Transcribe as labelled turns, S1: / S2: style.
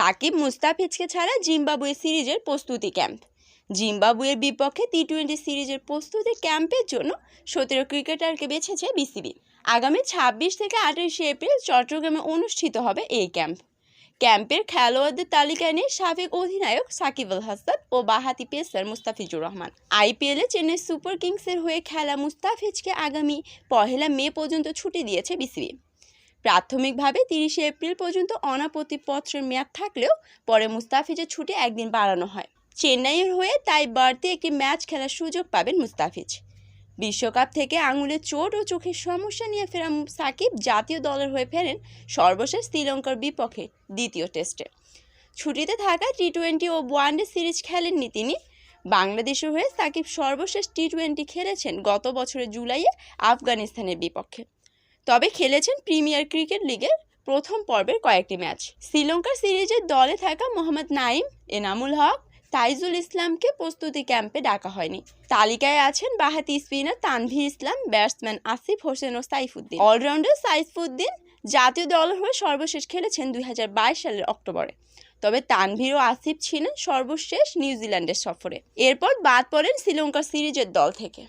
S1: সাকিব মুস্তাফিজকে ছাড়া জিম্বাবুয়ে সিরিজের প্রস্তুতি ক্যাম্প। জিম্বাবুয়ের বিপক্ষে টি টোয়েন্টি সিরিজের প্রস্তুতি ক্যাম্পের জন্য সতেরো ক্রিকেটারকে বেছেছে বিসিবি। আগামী ছাব্বিশ থেকে আঠাশে এপ্রিল চট্টগ্রামে অনুষ্ঠিত হবে এই ক্যাম্প। ক্যাম্পের খেলোয়াড়দের তালিকায় নিয়ে সাবেক অধিনায়ক সাকিব আল হাসান ও বাহাতি পেসার মুস্তাফিজুর রহমান। আইপিএলে চেন্নাই সুপার কিংসের হয়ে খেলা মুস্তাফিজকে আগামী পহেলা মে পর্যন্ত ছুটি দিয়েছে বিসিবি। প্রাথমিকভাবে তিরিশে এপ্রিল পর্যন্ত অনাপত্তি পত্রের মেয়াদ থাকলেও পরে মুস্তাফিজের ছুটি একদিন বাড়ানো হয়। চেন্নাইয়ের হয়ে তাই বাড়তি একটি ম্যাচ খেলার সুযোগ পাবেন মুস্তাফিজ। বিশ্বকাপ থেকে আঙুলের চোট ও চোখের সমস্যা নিয়ে ফেরা সাকিব জাতীয় দলের হয়ে ফেরেন সর্বশেষ শ্রীলঙ্কার বিপক্ষে দ্বিতীয় টেস্টে। ছুটিতে থাকা টি টোয়েন্টি ও ওয়ানডে সিরিজ খেলেননি তিনি। বাংলাদেশের হয়ে সাকিব সর্বশেষ টি টোয়েন্টি খেলেছেন গত বছরের জুলাইয়ে আফগানিস্তানের বিপক্ষে। তবে খেলেছেন প্রিমিয়ার ক্রিকেট লিগের প্রথম পর্বের কয়েকটি ম্যাচ। শ্রীলঙ্কার সিরিজের দলে থাকা মোহাম্মদ নাইম এনামুল হক, তাইজুল ইসলামকে প্রস্তুতি ক্যাম্পে ডাকা হয়নি। তালিকায় আছেন বাহাতি স্পিনার তানভীর ইসলাম, ব্যাটসম্যান আসিফ হোসেন ও সাইফুদ্দিন। অলরাউন্ডার সাইফুদ্দিন জাতীয় দলের হয়ে সর্বশেষ খেলেছেন দুই হাজার বাইশ সালের অক্টোবরে। তবে তানভীর ও আসিফ ছিলেন সর্বশেষ নিউজিল্যান্ডের সফরে। এরপর বাদ পড়েন শ্রীলঙ্কার সিরিজের দল থেকে।